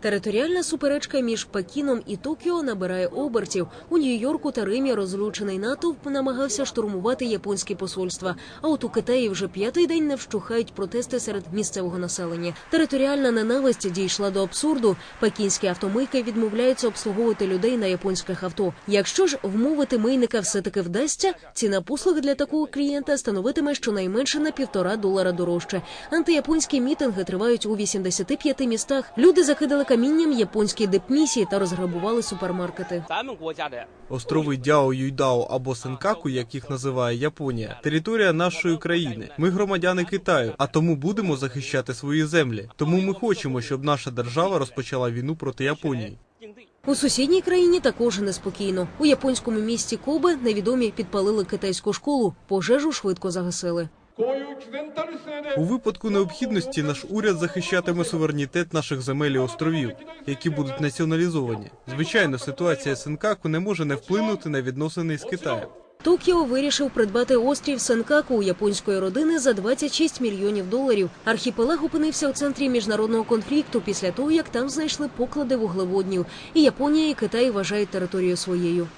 Територіальна суперечка між Пекіном і Токіо набирає обертів. У Нью-Йорку та Римі розлючений натовп намагався штурмувати японські посольства. А от у Китаї вже п'ятий день не вщухають протести серед місцевого населення. Територіальна ненависть дійшла до абсурду. Пекінські автомийки відмовляються обслуговувати людей на японських авто. Якщо ж вмовити мийника все таки вдасться, ціна послуг для такого клієнта становитиме щонайменше на півтора долара дорожче. Антияпонські мітинги тривають у 85 містах. Люди закидали камінням японські дипмісії та розграбували супермаркети. Острови Дяо Юйдао або Сенкаку, як їх називає Японія, територія нашої країни. Ми громадяни Китаю, а тому будемо захищати свої землі. Тому ми хочемо, щоб наша держава розпочала війну проти Японії. У сусідній країні також неспокійно. У японському місті Коби невідомі підпалили китайську школу, пожежу швидко загасили. У випадку необхідності наш уряд захищатиме суверенітет наших земель і островів, які будуть націоналізовані. Звичайно, ситуація Сенкаку не може не вплинути на відносини з Китаєм. Токіо вирішив придбати острів Сенкаку у японської родини за 26 мільйонів доларів. Архіпелаг опинився у центрі міжнародного конфлікту після того, як там знайшли поклади вуглеводнів. І Японія і Китай вважають територію своєю.